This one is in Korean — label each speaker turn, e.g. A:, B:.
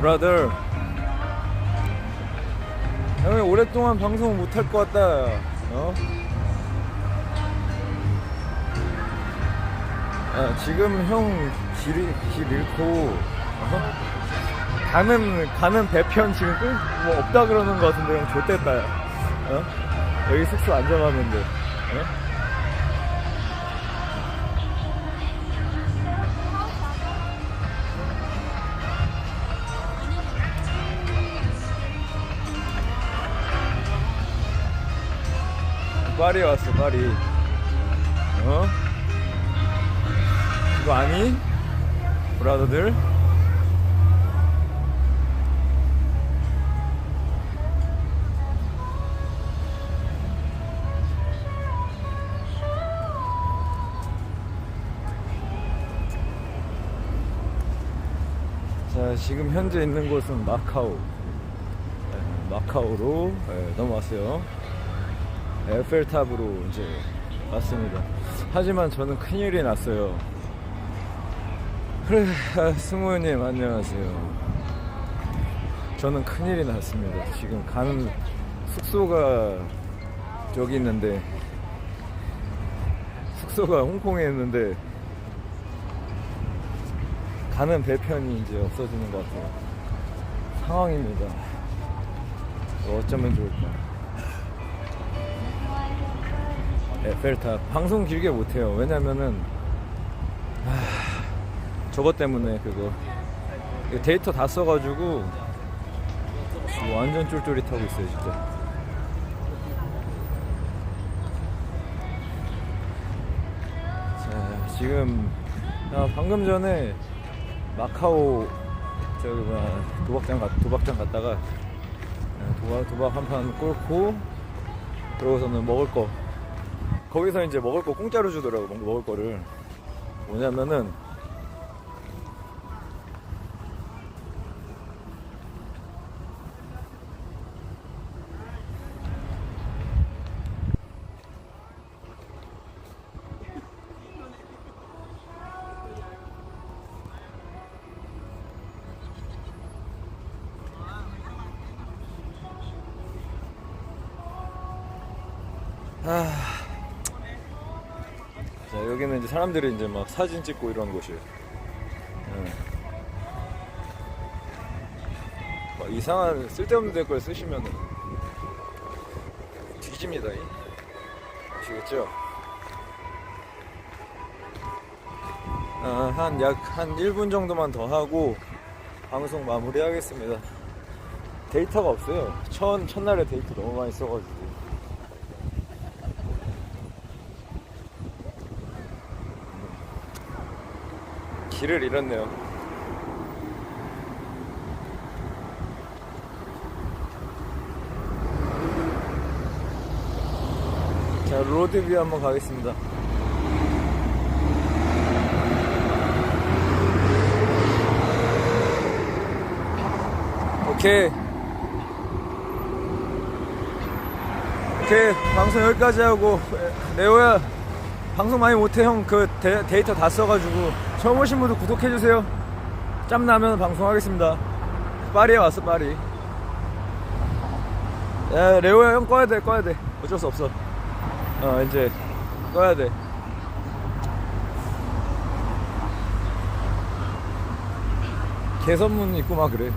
A: 브라더 형이 오랫동안 방송 못 할 것 같다 어? 아, 지금 형 길, 길 잃고 어? 가는 가는 배편 지금 끌뭐 없다 그러는 것 같은데 형 좋댔다 어? 여기 숙소 안 정하면 돼 어? 파리 왔어 파리 어? 이거 아니? 브라더들 자 지금 현재 있는 곳은 마카오 네, 마카오로 네, 넘어왔어요 에펠탑으로 이제 왔습니다. 하지만 저는 큰일이 났어요. 그래, 아, 승우님 안녕하세요. 저는 큰일이 났습니다. 지금 가는 숙소가 저기 있는데 숙소가 홍콩에 있는데 가는 배편이 이제 없어지는 것 같아요. 상황입니다. 어쩌면 좋을까? 에펠탑 방송 길게 못해요. 왜냐면은 하, 저것 때문에 그거. 데이터 다 써가지고 지금 완전 쫄쫄이타고 있어요 진짜. 자 지금 아, 방금 전에 마카오 저기 뭐야 도박장 갔 도박장 갔다가 아, 도박 도박 한 판 꼴고 그러고서는 먹을 거 거기서 이제 먹을 거 공짜로 주더라고 먹- 먹을 거를. 뭐냐면은 아 자, 여기는 이제 사람들이 이제 막 사진 찍고 이런 곳이에요. 예. 막 이상한 쓸데없는 댓글 쓰시면은 뒤집니다. 이. 아시겠죠? 아, 한약한 1분 정도만 더 하고 방송 마무리하겠습니다. 데이터가 없어요. 첫, 첫날에 데이터 너무 많이 써가지고. 길을 잃었네요. 자, 로드뷰 한번 가겠습니다. 오케이. 오케이. 방송 여기까지 하고, 레오야, 방송 많이 못해 형 그 데이터 다 써가지고 처음 오신 분들 구독해주세요. 짬 나면 방송하겠습니다. 파리에 왔어 파리. 야 레오야 형 꺼야 돼 꺼야 돼. 어쩔 수 없어. 어 이제 꺼야 돼. 개선문 있고 막 그래